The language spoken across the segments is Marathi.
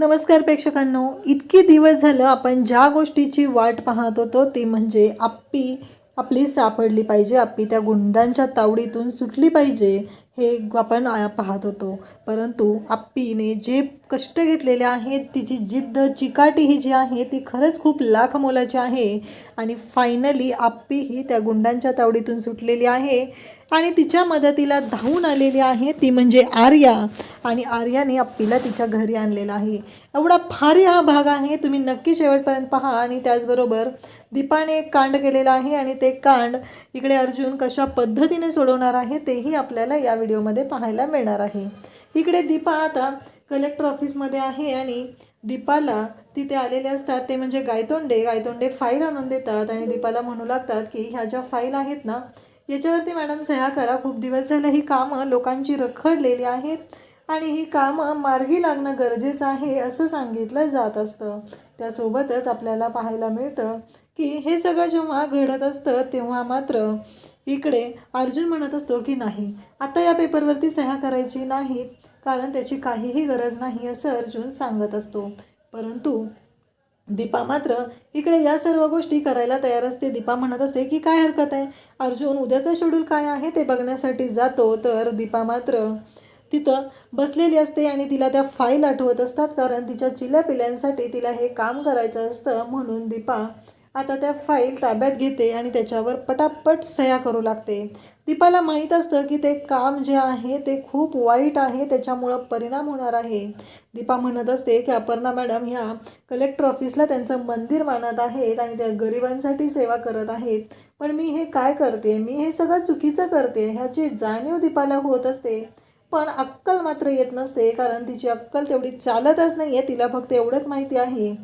नमस्कार प्रेक्षकांनो इतके दिवस झालं आपण ज्या गोष्टीची वाट पाहत होतो ती म्हणजे आप्पी आपली सापडली पाहिजे आप्पी त्या गुंडांच्या तावडीतून सुटली पाहिजे हे आपण पाहत होतो. परंतु आप्पीने जे कष्ट घेतलेले आहेत तिची जिद्द चिकाटी ही जी आहे ती खरंच खूप लाख मोलाची आहे. आणि फायनली आप्पी ही त्या गुंडांच्या तावडीतून सुटलेली आहे. आणि तिच्या मदतीला धावून आलेली आहे. ती म्हणजे आर्या. आणि आर्याने अप्पीला तिच्या घरी आणलेला आहे. एवढा भारी हा भाग आहे. तुम्ही नक्की शेवटपर्यंत पहा. आणि त्याचबरोबर दीपाने एक कांड केलेला आहे. आणि ते कांड इकडे अर्जुन कशा पद्धतीने सोडवणार आहे तेही आपल्याला या व्हिडिओमध्ये पाहायला मिळणार आहे. इकडे दीपा आता कलेक्टर ऑफिसमध्ये आहे. आणि दीपाला तिथे आलेले असतात. ते म्हणजे गायतोंडे. गायतोंडे फाईल आणून देतात. आणि दीपाला म्हणू लागतात की ह्या ज्या फाईल आहेत ना याच्यावरती मॅडम सह्या करा. खूप दिवस झालं ही कामं लोकांची रखडलेली आहेत आणि ही कामं मार्गी लागणं गरजेचं आहे असं सांगितलं जात असतं. त्यासोबतच आपल्याला पाहायला मिळतं की हे सगळं जेव्हा घडत असतं तेव्हा मात्र इकडे अर्जुन म्हणत असतो की नाही आता या पेपरवरती सह्या करायची नाहीत कारण त्याची काहीही गरज नाही असं अर्जुन सांगत असतो. परंतु दीपा मात्र इकडे या सर्व गोष्टी करायला तयार असते. दीपा म्हणत असते की काय हरकत आहे? अर्जुन उद्याचं शेड्यूल काय आहे? ते बघण्यासाठी जातो. तर दीपा मात्र तिथं बसलेली असते आणि तिला त्या फाईल आठवत असतात कारण तिच्या चिल्या पिल्यांसाठी तिला हे काम करायचं असतं. म्हणून दीपा आता त्या फाईल ताब्यात घेते आणि त्याच्यावर पटापट सह्या करू लागते. दीपाला माहीत असतं की ते काम जे आहे ते खूप वाईट आहे त्याच्यामुळं परिणाम होणार आहे. दीपा म्हणत असते की अपर्णा मॅडम ह्या कलेक्टर ऑफिसला त्यांचं मंदिर मानत आहेत आणि त्या गरिबांसाठी सेवा करत आहेत. पण मी हे काय करते? मी हे सगळं चुकीचं करते? ह्याची जाणीव दीपाला होत असते. पण अक्कल मात्र येत नसते कारण तिची अक्कल तेवढी चालतच नाही आहे तिला फक्त एवढंच माहिती आहे.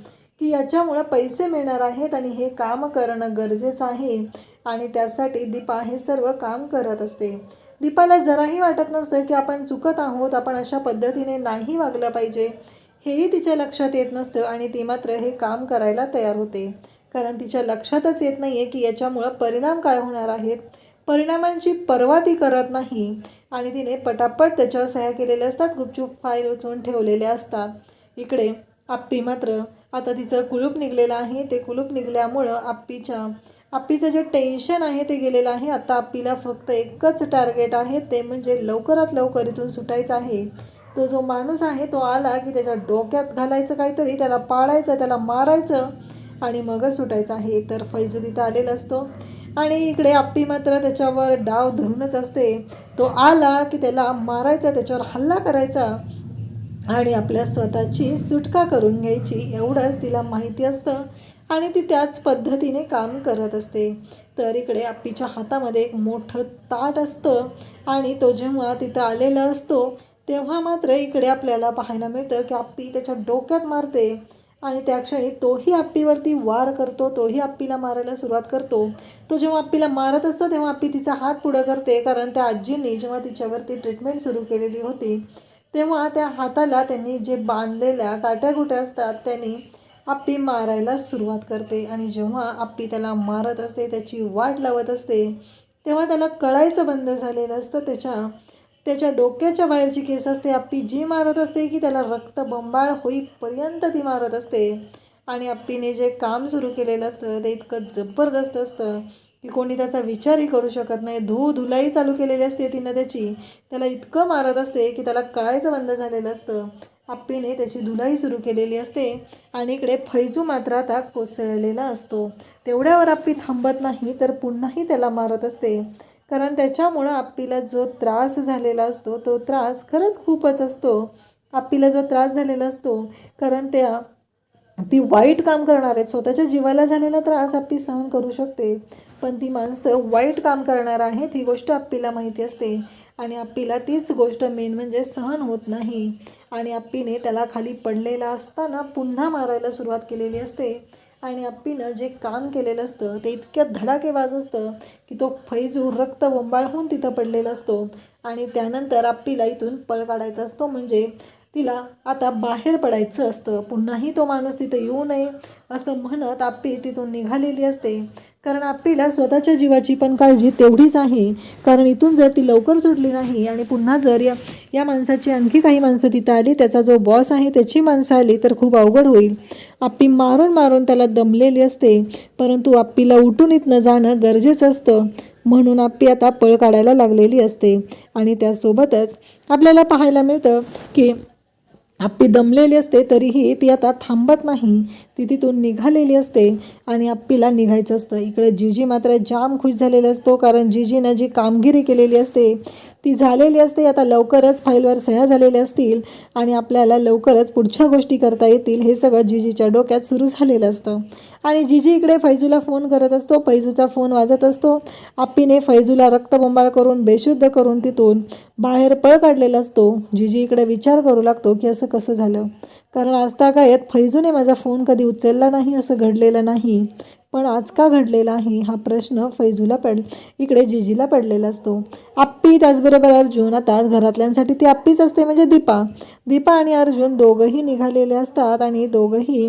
की याच्यामुळं पैसे मिळणार आहेत आणि हे काम करणं गरजेचं आहे. आणि त्यासाठी दीपा हे सर्व काम करत असते. दीपाला जराही वाटत नसतं की आपण चुकत आहोत आपण अशा पद्धतीने नाही वागलं पाहिजे. हेही तिच्या लक्षात येत नसतं आणि ती मात्र हे काम करायला तयार होते. कारण तिच्या लक्षातच येत नाही आहे की याच्यामुळं परिणाम काय होणार आहेत. परिणामांची पर्वा ती करत नाही. आणि तिने पटापट त्याच्यावर सह्या केलेल्या असतात गुपचूप फाईल उचवून ठेवलेल्या असतात. इकडे आप्पी मात्र आता तिचं कुलूप निघलेलं आहे. ते कुलूप निघल्यामुळं आप्पीच्या आप्पीचं जे टेन्शन आहे ते गेलेलं आहे. आता आप्पीला फक्त एकच टार्गेट आहे ते म्हणजे लवकरात लवकर इथून सुटायचं आहे. तो जो माणूस आहे तो आला की त्याच्या डोक्यात घालायचं काहीतरी त्याला पाळायचं त्याला मारायचं आणि मगच सुटायचं आहे. तर फैजू तिथं आलेला असतो. आणि इकडे आप्पी मात्र त्याच्यावर डाव धरूनच असते. तो आला की त्याला मारायचा त्याच्यावर हल्ला करायचा. आणि आपल्या स्वतःची सुटका करून घ्यायची एवढंच तिला माहिती असतं आणि ती त्याच पद्धतीने काम करत असते. तर इकडे आप्पीच्या हातामध्ये एक मोठं ताट असतं आणि तो जेव्हा तिथं आलेला असतो तेव्हा मात्र इकडे आपल्याला पाहायला मिळतं की आप्पी त्याच्या डोक्यात मारते आणि त्या क्षणी तोही आप्पीवरती वार करतो तोही आप्पीला मारायला सुरुवात करतो. तो जेव्हा आप्पीला मारत असतो तेव्हा आप्पी तिचा हात पुढं करते कारण त्या आजींनी जेव्हा तिच्यावरती ट्रीटमेंट सुरू केलेली होती तेव्हा त्या हाताला त्यांनी जे बांधलेल्या काट्याकुट्या असतात त्यांनी आप्पी मारायला सुरुवात करते. आणि जेव्हा आप्पी त्याला मारत असते त्याची वाट लावत असते तेव्हा त्याला कळायचं बंद झालेलं असतं. त्याच्या त्याच्या डोक्याच्या बाहेरची केस असते आप्पी जी मारत असते की त्याला रक्त बंबाळ होईपर्यंत ती मारत असते. आणि आप्पीने जे काम सुरू केलेलं असतं ते इतकं जबरदस्त असतं. की कोणी त्याचा विचारही करू शकत नाही. धू धुलाई चालू केलेली असते तिनं त्याची त्याला इतकं मारत असते की त्याला कळायचं बंद झालेलं असतं. आप्पीने त्याची धुलाई सुरू केलेली असते आणि इकडे फैजू मात्र आता कोसळलेला असतो. तेवढ्यावर आप्पी थांबत नाही तर पुन्हाही त्याला मारत असते. कारण त्याच्यामुळं आप्पीला जो त्रास झालेला असतो तो त्रास खरंच खूपच असतो. आप्पीला जो त्रास झालेला असतो कारण त्या ती वाईट काम करणार आहेत स्वतःच्या जीवाला झालेला त्रास आप्पी सहन करू शकते. पण ती माणसं वाईट काम करणार आहेत ही गोष्ट आप्पीला माहिती असते. आणि आप्पीला तीच गोष्ट मेन म्हणजे सहन होत नाही. आणि आप्पीने त्याला खाली पडलेला असताना पुन्हा मारायला सुरुवात केलेली असते. आणि आप्पीनं जे काम केलेलं असतं ते इतक्या धडाकेबाज असतं की तो फैजू रक्त बोंबाळ होऊन तिथं पडलेला असतो. आणि त्यानंतर आप्पीला इथून पळ काढायचा असतो. म्हणजे तिला आता बाहेर पडायचं असतं. पुन्हाही तो माणूस तिथं येऊ नये असं म्हणत आप्पी तिथून निघालेली असते. कारण आप्पीला स्वतःच्या जीवाची पण काळजी तेवढीच आहे. कारण इथून जर ती लवकर सुटली नाही आणि पुन्हा जर या या माणसाची आणखी काही माणसं तिथं आली त्याचा जो बॉस आहे त्याची माणसं आली तर खूप अवघड होईल. आप्पी मारून मारून त्याला दमलेली असते. परंतु आप्पीला उठून इथनं जाणं गरजेचं असतं. म्हणून आप्पी आता पळ काढायला लागलेली असते. आणि त्यासोबतच आपल्याला पाहायला मिळतं की आप्पी दमलेली असते तरीही ती आता थांबत नाही. ती तिथून निघालेली असते आणि आप्पीला निघायचं असतं. इकडे जीजी मात्र जाम खुश झालेला असतो कारण जीजीनं जी कामगिरी केलेली असते ती झालेली असते. आता लवकरच फाईलवर सह्या झालेल्या असतील आणि आपल्याला लवकरच पुढच्या गोष्टी करता येतील हे सगळं जिजीच्या डोक्यात सुरू झालेलं असतं. आणि जिजी इकडे फैजूला फोन करत असतो. फैजूचा फोन वाजत असतो. आप्पीने फैजूला रक्तबंबाळ करून बेशुद्ध करून तिथून बाहेर पळ काढलेला असतो. जिजी इकडे विचार करू लागतो की असं कसं झालं? कारण आजता काय फैजूने माझा फोन कधी उचलला नाही असं घडलेलं नाही. पण आज का घडलेला आहे? हा प्रश्न फैजूला पड इकडे जिजीला पडलेला असतो. आप्पी त्याचबरोबर अर्जुन आता घरातल्यांसाठी ती आप्पीच असते म्हणजे दीपा. दीपा आणि अर्जुन दोघंही निघालेले असतात आणि दोघंही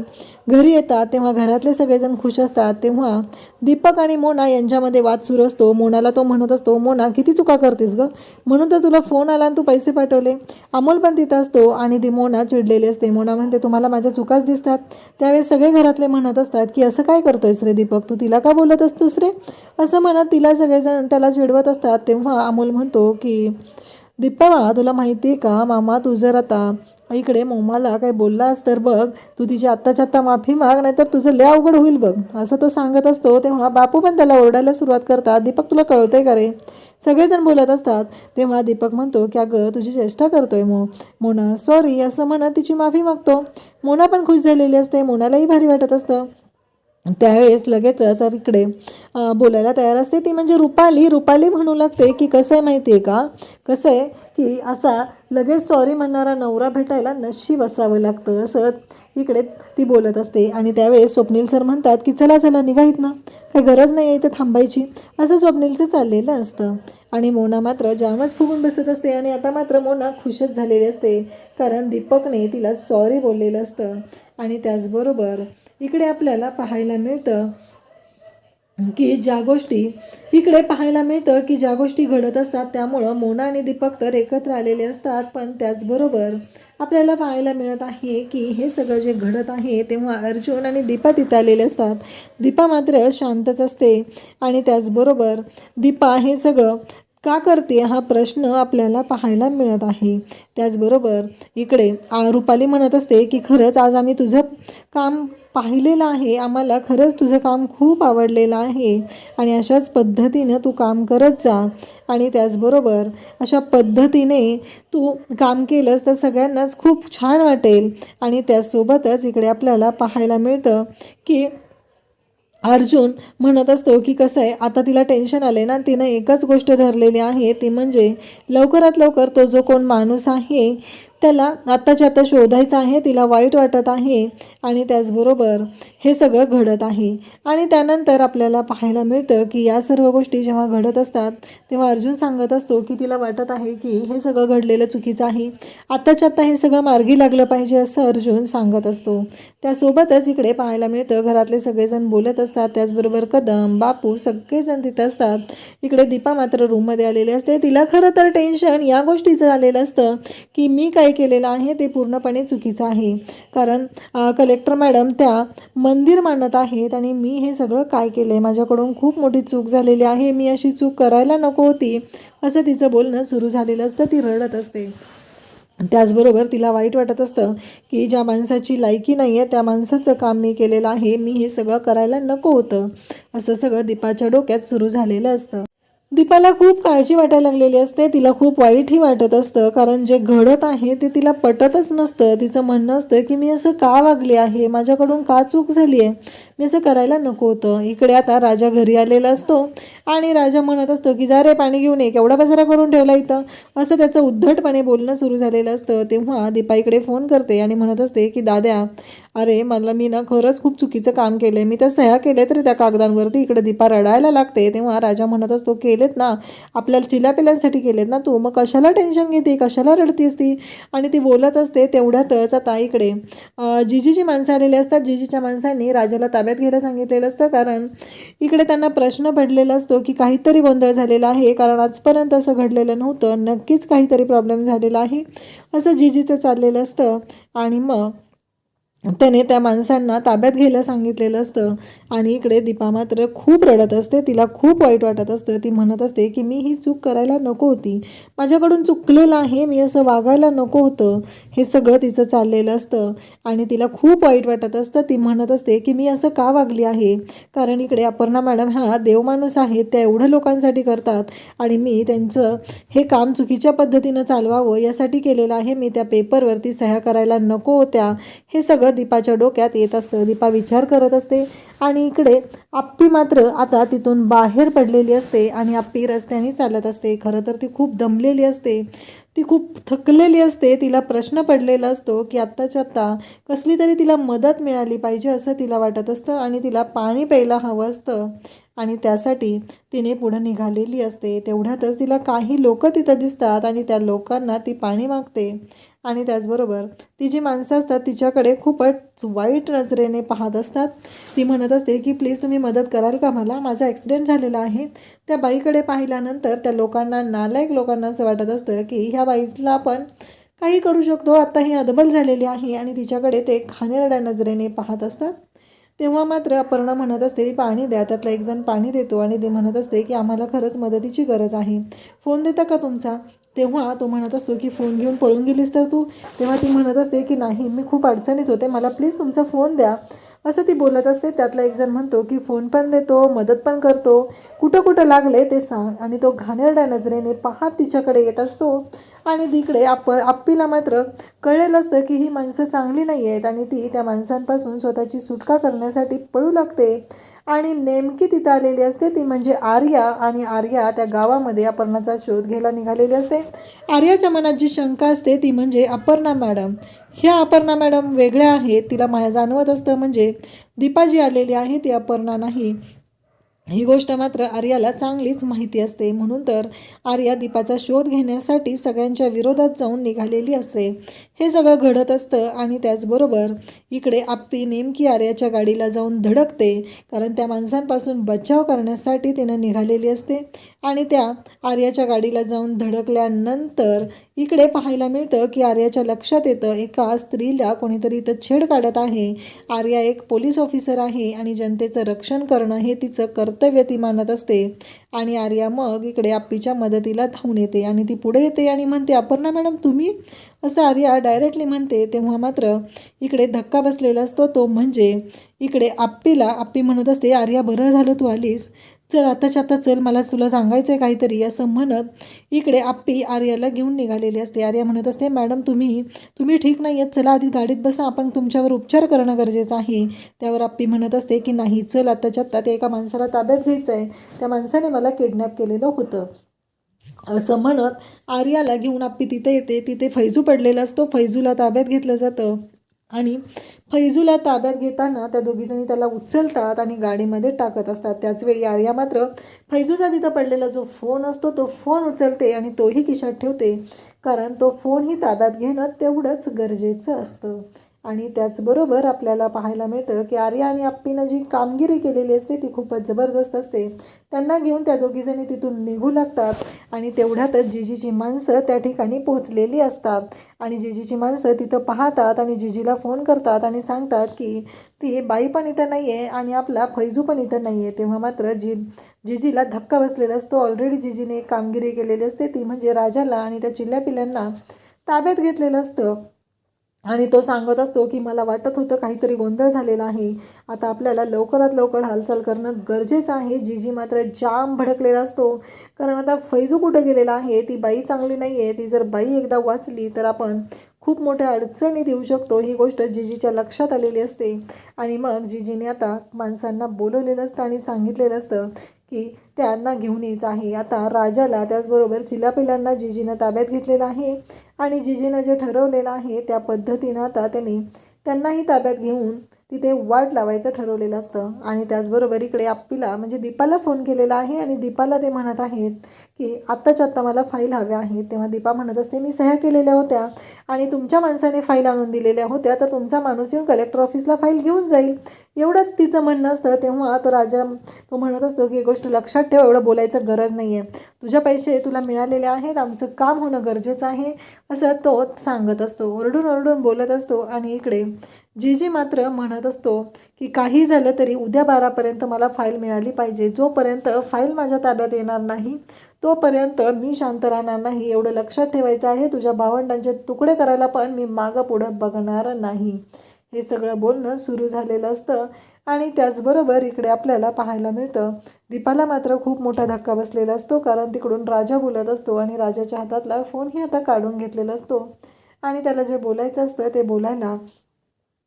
घरी येतात. तेव्हा घरातले सगळेजण खुश असतात. तेव्हा दीपक आणि मोना यांच्यामध्ये वाद सुरू असतो. मोनाला तो म्हणत असतो मोना किती चुका करतेस ग? म्हणून तर तुला फोन आला आणि तू पैसे पाठवले. अमोल पण तिथं असतो आणि ती मोना चिडलेली असते. मोना म्हणते तुम्हाला माझ्या चुकाच दिसतात. त्यावेळेस सगळे घरातले म्हणत असतात की असं काय करतोयस रे दीपक तू तिला का बोलत असतोस रे? असं म्हणत तिला सगळेजण त्याला चिडवत असतात. तेव्हा अमोल म्हणतो की दीप्पा तुला माहिती आहे का? मामा तू जर आता इकडे मोमाला काही बोललास तर बघ तू तिची आत्ताच्या आत्ता माफी माग नाहीतर तुझं लय अवघड होईल बघ. असं तो सांगत असतो. तेव्हा बापू पण त्याला ओरडायला सुरुवात करतात. दीपक तुला कळतंय का रे? सगळेजण बोलत असतात. तेव्हा दीपक म्हणतो की अगं तुझी चेष्टा करतोय मो मोना. सॉरी असं म्हणत तिची माफी मागतो. मोना पण खुश झालेली असते. मोनालाही भारी वाटत असतं. त्यावेळेस लगेचच इकडे बोलायला तयार असते. ती म्हणजे रुपाली. रुपाली म्हणू लागते की कसं आहे माहिती आहे का? कसं आहे की असा लगेच सॉरी म्हणणारा नवरा भेटायला नशीब असावं लागतं. असं इकडे ती बोलत असते. आणि त्यावेळेस स्वप्नील सर म्हणतात की चला चला निघायत ना काही गरज नाही आहे इथे थांबायची. असं स्वप्नीलचं चाललेलं असतं. आणि मोना मात्र जामच फुगून बसत असते. आणि आता मात्र मोना खुशच झालेली असते. कारण दीपकने तिला सॉरी बोललेलं असतं. आणि त्याचबरोबर इकडे आपल्याला पाहायला मिळतं की ज्या गोष्टी इकडे पाहायला मिळतं की ज्या गोष्टी घडत असतात त्यामुळं मोना आणि दीपक तर एकत्र आलेले असतात. पण त्याचबरोबर आपल्याला पाहायला मिळत आहे की हे सगळं जे घडत आहे तेव्हा अर्जुन आणि दीपा तिथं आलेले असतात. दीपा मात्र शांतच असते. आणि त्याचबरोबर दीपा हे सगळं का करते हा प्रश्न आपल्याला पाहायला मिळत आहे. त्याचबरोबर इकडे आ रुपाली म्हणत असते की खरंच आज आम्ही तुझं काम पाहिलेलं आहे. आम्हाला खरंच तुझं काम खूप आवडलेलं आहे आणि अशाच पद्धतीनं तू काम करत जा. आणि त्याचबरोबर अशा पद्धतीने तू काम केलंस तर सगळ्यांनाच खूप छान वाटेल. आणि त्यासोबतच इकडे आपल्याला पाहायला मिळतं की अर्जुन म्हणत असतो की कसं आहे आता तिला टेन्शन आले ना तिनं एकच गोष्ट ठरलेली आहे ती म्हणजे लवकरात लवकर तो जो कोण माणूस आहे त्याला आत्ताच्या आता शोधायचं आहे तिला वाईट वाटत आहे आणि त्याचबरोबर हे सगळं घडत आहे. आणि त्यानंतर आपल्याला पाहायला मिळतं की या सर्व गोष्टी जेव्हा घडत असतात तेव्हा अर्जुन सांगत असतो की तिला वाटत आहे की हे सगळं घडलेलं चुकीचं आहे. आत्ताच्या आत्ता हे सगळं मार्गी लागलं पाहिजे असं अर्जुन सांगत असतो. त्यासोबतच इकडे पाहायला मिळतं घरातले सगळेजण बोलत असतात त्याचबरोबर कदम बापू सगळेजण तिथं असतात. इकडे दीपा मात्र रूममध्ये आलेली असते. तिला खरं तर टेन्शन या गोष्टीचं आलेलं असतं की मी काय केलेलं आहे ते पूर्णपणे चुकीचं आहे. कारण कलेक्टर मॅडम त्या मंदिर मानत आहेत आणि मी हे सगळं काय केलं आहे माझ्याकडून खूप मोठी चूक झालेली आहे. मी अशी चूक करायला नको होती. असं तिचं बोलणं सुरू झालेलं असतं. ती रडत असते. त्याचबरोबर तिला वाईट वाटत असतं की ज्या माणसाची लायकी नाही आहे त्या माणसाचं काम मी केलेलं आहे. मी हे सगळं करायला नको होतं. असं सगळं दीपाच्या डोक्यात सुरू झालेलं असतं. दीपाला खूप काळजी वाटायला लागलेली असते. तिला खूप वाईटही वाटत असतं. कारण जे घडत आहे ते तिला पटतच नसतं. तिचं म्हणणं असतं की मी असं का वागले आहे? माझ्याकडून का चूक झाली आहे मी असं करायला नको होतं. इकडे आता राजा घरी आलेला असतो आणि राजा म्हणत असतो की जा रे पाणी घेऊन ये. केवढा पसारा करून ठेवला इथं? असं त्याचं उद्धटपणे बोलणं सुरू झालेलं असतं. तेव्हा दीपा इकडे फोन करते आणि म्हणत असते की दाद्या अरे मला मी ना खरंच खूप चुकीचं काम केलं आहे मी त्या सह्या केले तरी त्या कागदांवरती इकडे दीपा रडायला लागते. तेव्हा राजा म्हणत असतो केलेत ना. आपल्याला चिलापिल्यांसाठी केलेत ना तू. मग कशाला टेन्शन घेते? कशाला रडतीस ती? आणि ती बोलत असते तेवढ्यातच आता इकडे जिजीची माणसं आलेली असतात. जिजीच्या माणसांनी राजाला ताब्यात घ्यायला सांगितलेलं असतं. कारण इकडे त्यांना प्रश्न पडलेला असतो की काहीतरी गोंधळ झालेला आहे. कारण आजपर्यंत असं घडलेलं नव्हतं. नक्कीच काहीतरी प्रॉब्लेम झालेला आहे. असं जिजीचं चाललेलं असतं. आणि मग त्याने त्या माणसांना ताब्यात घ्यायला सांगितलेलं असतं. आणि इकडे दीपा मात्र खूप रडत असते. तिला खूप वाईट वाटत असतं. ती म्हणत असते की मी ही चूक करायला नको होती. माझ्याकडून चुकलेलं आहे. मी असं वागायला नको होतं. हे सगळं तिचं चाललेलं असतं. आणि तिला खूप वाईट वाटत असतं. ती म्हणत असते की मी असं का वागली आहे? कारण इकडे अपर्णा मॅडम हा देवमाणूस आहेत त्या एवढं लोकांसाठी करतात. आणि मी त्यांचं हे काम चुकीच्या पद्धतीनं चालवावं. यासाठी केलेलं आहे. मी त्या पेपरवरती सह्या करायला नको होत्या. हे सगळं दीपाच्या डोक्यात येत असतं. दीपा विचार करत असते आणि इकडे आप्पी मात्र आता तिथून बाहेर पडलेली असते आणि आप्पी रस्त्याने चालत असते. खरं तर ती खूप दमलेली असते. ती खूप थकलेली असते. तिला प्रश्न पडलेला असतो की आत्ताच्या आत्ता कसली तरी तिला मदत मिळाली पाहिजे असं तिला वाटत असतं आणि तिला पाणी प्यायला हवं असतं. आणि त्यासाठी तिने पुढं निघालेली असते. तेवढ्यातच तिला काही लोक तिथं दिसतात आणि त्या लोकांना ती पाणी मागते. आणि त्याचबरोबर ती जी माणसं असतात तिच्याकडे खूपच वाईट नजरेने पाहत असतात. ती म्हणत असते की प्लीज तुम्ही मदत कराल का मला? माझा ॲक्सिडेंट झालेला आहे. त्या बाईकडे पाहिल्यानंतर त्या लोकांना नालायक लोकांना असं वाटत असतं की ह्या बाईला आपण काही करू शकतो. आता ही अदबल झालेली आहे. आणि तिच्याकडे ते खानेरड्या नजरेने पाहत असतात. तेव्हा मात्र अपर्णा म्हणत असते पाणी द्या त्यातला एक जण पाणी देतो. आणि ते म्हणत असते की आम्हाला खरंच मदतीची गरज आहे. फोन देता का तुमचा? तेव्हा तो म्हणत असतो की फोन घेऊन पळून गेलीस तर तू? तेव्हा ती म्हणत असते की नाही मी खूप अडचणीत होते. मला प्लीज तुमचा फोन द्या. असं ती बोलत असते. त्यातला एक जण म्हणतो की फोन पण देतो मदत पण करतो. कुठं कुठं लागले ते सांग. आणि तो घाणेरड्या नजरेने पाहत तिच्याकडे येत असतो. आणि तिकडे आप आप्पीला मात्र कळलेलं असतं की ही माणसं चांगली नाही आहेत आणि ती त्या माणसांपासून स्वतःची सुटका करण्यासाठी पळू लागते. आणि नेमकी तिथं आलेली असते ती म्हणजे आर्या आणि आर्या त्या गावामध्ये अपर्णाचा शोध घ्यायला निघालेली असते. आर्याच्या मनात जी शंका असते ती म्हणजे अपर्णा मॅडम ह्या अपर्णा मॅडम वेगळ्या आहेत. तिला माया जाणवत असतं म्हणजे दीपा जी आलेली आहे ती अपर्णा नाही. ही गोष्ट मात्र आर्याला चांगलीच माहिती असते. म्हणून तर आर्या दीपाचा शोध घेण्यासाठी सगळ्यांच्या विरोधात जाऊन निघालेली असते. हे सगळं घडत असतं आणि त्याचबरोबर इकडे आप्पी नेमकी आर्याच्या गाडीला जाऊन धडकते. कारण त्या माणसांपासून बचाव करण्यासाठी तिनं निघालेली असते. आणि त्या आर्याच्या गाडीला जाऊन धडकल्यानंतर इकडे पाहायला मिळतं की आर्याच्या लक्षात येतं एका स्त्रीला कोणीतरी इथं छेड काढत आहे. आर्या एक पोलीस ऑफिसर आहे आणि जनतेचं रक्षण करणं हे तिचं कर्तव्य ती मानत असते. आणि आर्या मग इकडे आप्पीच्या मदतीला धावून येते आणि ती पुढे येते आणि म्हणते अपर्णा मॅडम तुम्ही? असं आर्या डायरेक्टली म्हणते तेव्हा मात्र इकडे धक्का बसलेला असतो तो म्हणजे इकडे आप्पीला आप्पी म्हणत असते आर्या बरं झालं तू आलीस. चल आताच्या आता चल मला तुला सांगायचं आहे काहीतरी. असं म्हणत इकडे आप्पी आर्याला घेऊन निघालेली असते. आर्या म्हणत असते मॅडम तुम्ही तुम्ही ठीक नाही आहेत चला आधी गाडीत बसा. आपण तुमच्यावर उपचार करणं गरजेचं आहे. त्यावर आप्पी म्हणत असते की नाही चल आत्ताच्या आत्ता ते एका माणसाला ताब्यात घ्यायचं आहे त्या माणसाने मला किडनॅप केलेलं होतं. असं म्हणत आर्याला घेऊन आप्पी तिथे येते. तिथे फैजू पडलेला असतो. फैजूला ताब्यात घेतलं जातं. आणि फैजूला ताब्यात घेताना त्या दोघीजणी त्याला उचलतात आणि गाडीमध्ये टाकत असतात. त्याचवेळी आर्या मात्र फैजूचा तिथं पडलेला जो फोन असतो तो फोन उचलते आणि तोही खिशात ठेवते. कारण तो फोनही ताब्यात घेणं तेवढंच गरजेचं असतं. आणि त्याचबरोबर आपल्याला पाहायला मिळतं की आर्या आणि आप्पीनं जी कामगिरी केलेली असते ती खूपच जबरदस्त असते. त्यांना घेऊन त्या दोघीजणी तिथून निघू लागतात आणि तेवढ्यातच जिजीची माणसं त्या ठिकाणी पोहोचलेली असतात. आणि जिजीची माणसं तिथं पाहतात आणि जिजीला फोन करतात आणि सांगतात की ती बाई पण इथं नाही आहे आणि आपला फैजू पण इथं नाही आहे तेव्हा मात्र जी जिजीला धक्का बसलेला असतो. ऑलरेडी जिजीने एक कामगिरी केलेली असते ती म्हणजे राजाला आणि त्या चिल्ल्या पिल्यांना ताब्यात घेतलेलं असतं. आणि तो सांगत असतो की मला वाटत होतं काहीतरी गोंधळ झालेला आहे. आता आपल्याला लवकरात लवकर हालचाल करणं गरजेचं आहे. जीजी मात्र जाम भडकलेला असतो. कारण आता फैजू कुठं गेलेला आहे? ती बाई चांगली नाही आहे ती जर बाई एकदा वाचली तर आपण खूप मोठ्या अडचणीत येऊ शकतो. ही गोष्ट जिजीच्या लक्षात आलेली असते. आणि मग जिजीने आता माणसांना बोलवलेलं असतं आणि सांगितलेलं असतं की त्यांना घेऊन यायचं आहे. आता राजाला त्याचबरोबर चिलापिलांना जिजीनं ताब्यात घेतलेलं आहे आणि जिजीनं जे ठरवलेलं आहे त्या पद्धतीनं आता त्यांनी त्यांनाही ताब्यात घेऊन तिथे वाट लावायचं ठरवलेलं असतं. आणि त्याचबरोबर इकडे आप्पीला म्हणजे दीपाला फोन केलेला आहे आणि दीपाला ते म्हणत आहेत की आत्ताच्या आत्ता मला फाईल हव्या आहेत. तेव्हा दीपा म्हणत असते मी सह्या केलेल्या होत्या आणि तुमच्या माणसाने फाईल आणून दिलेल्या होत्या तर तुमचा माणूस येऊन कलेक्टर ऑफिसला फाईल घेऊन जाईल. एवढंच तिचं म्हणणं असतं तेव्हा तो राजा तो म्हणत असतो की गोष्ट लक्षात ठेव एवढं बोलायचं गरज नाही आहे तुझ्या पैसे तुला मिळालेले आहेत आमचं काम होणं गरजेचं आहे असं तो सांगत असतो. ओरडून ओरडून बोलत असतो आणि इकडे जी जी मात्र म्हणत असतो की काही झालं तरी उद्या बारापर्यंत मला फाईल मिळाली पाहिजे. जोपर्यंत फाईल माझ्या ताब्यात येणार नाही तोपर्यंत मी शांत राहणार नाही. एवढं लक्षात ठेवायचं आहे तुझ्या भावंडांचे तुकडे करायला पण मी मागं पुढं बघणार नाही. हे सगळं बोलणं सुरू झालेलं असतं. आणि त्याचबरोबर इकडे आपल्याला पाहायला मिळतं. दीपाला मात्र खूप मोठा धक्का बसलेला असतो कारण तिकडून राजा बोलत असतो आणि राजाच्या हातातला फोनही आता काढून घेतलेला असतो. आणि त्याला जे बोलायचं असतं ते बोलायला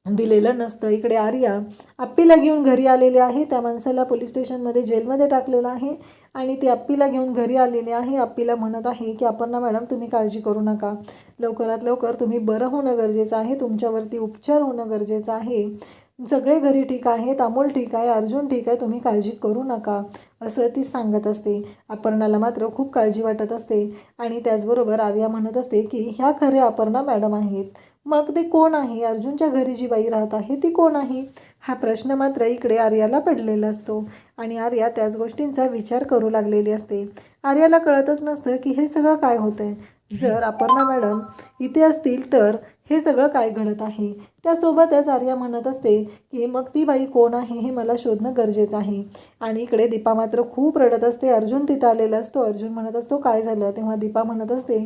दिलेलं नसतं. इकडे आर्या आप्पीला घेऊन घरी आलेले आहे. त्या माणसाला पोलीस स्टेशनमध्ये जेलमध्ये टाकलेलं आहे आणि ते आप्पीला घेऊन घरी आलेले आहे. आप्पीला म्हणत आहे की अपर्णा मॅडम तुम्ही काळजी करू नका. लवकरात लवकर तुम्ही बरं होणं गरजेचं आहे. तुमच्यावरती उपचार होणं गरजेचं आहे. सगळे घरी ठीक आहेत. अमोल ठीक आहे. अर्जुन ठीक आहे. तुम्ही काळजी करू नका. असं ती सांगत असते. अपर्णाला मात्र खूप काळजी वाटत असते. आणि त्याचबरोबर आर्या म्हणत असते की ह्या खऱ्या अपर्णा मॅडम आहेत. मग ते कोण आहे? अर्जुनच्या घरी जी बाई राहत आहे ती कोण आहे? हा प्रश्न मात्र इकडे आर्याला पडलेला असतो आणि आर्या त्याच गोष्टींचा विचार करू लागलेली असते. आर्याला कळतच नसतं की हे सगळं काय होतं आहे जर अपर्णा मॅडम इथे असतील तर हे सगळं काय घडत आहे? त्यासोबतच आर्या म्हणत असते की मग ती बाई कोण आहे हे मला शोधणं गरजेचं आहे. आणि इकडे दीपा मात्र खूप रडत असते. अर्जुन तिथं आलेला असतो. अर्जुन म्हणत असतो काय झालं? तेव्हा दीपा म्हणत असते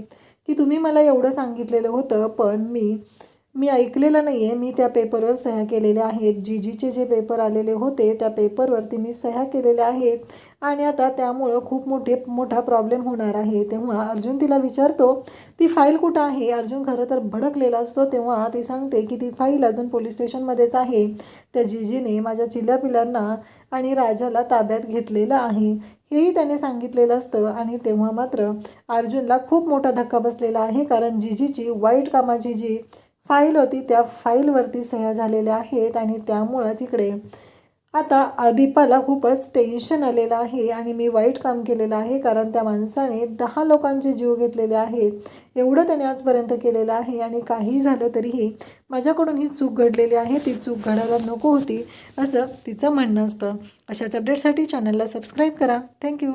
की तुम्ही मला एवढं सांगितलेलं होतं पण मी मी ऐकलेलं नाही आहे मी त्या पेपरवर सह्या केलेल्या आहेत. जी जीचे जे पेपर आलेले होते त्या पेपरवरती मी सह्या केलेल्या आहेत. आणि आता त्यामुळं खूप मोठे मोठा प्रॉब्लेम होणार आहे. तेव्हा अर्जुन तिला विचारतो ती फाईल कुठं आहे? अर्जुन खरं तर भडकलेला असतो तेव्हा ती सांगते की ती फाईल अजून पोलीस स्टेशनमध्येच आहे. त्या जीजीने माझ्या चिल्या पिलांना आणि राजाला ताब्यात घेतलेलं आहे. हेही त्याने सांगितलेलं असतं आणि तेव्हा मात्र अर्जुनला खूप मोठा धक्का बसलेला आहे कारण जीजीची वाईट कामाची जी फाईल होती त्या फाईलवरती सह्या झालेल्या आहेत आणि त्यामुळंच इकडे आता आदिपाला खूपच टेन्शन आलेलं आहे आणि मी वाईट काम केलेलं आहे कारण त्या माणसाने दहा लोकांचे जीव घेतलेले आहेत. एवढं त्याने आजपर्यंत केलेलं आहे आणि काही झालं तरीही माझ्याकडून ही चूक घडलेली आहे. ती चूक घडायला नको होती असं तिचं म्हणणं असतं. अशाच अपडेटसाठी चॅनलला सबस्क्राईब करा. थँक्यू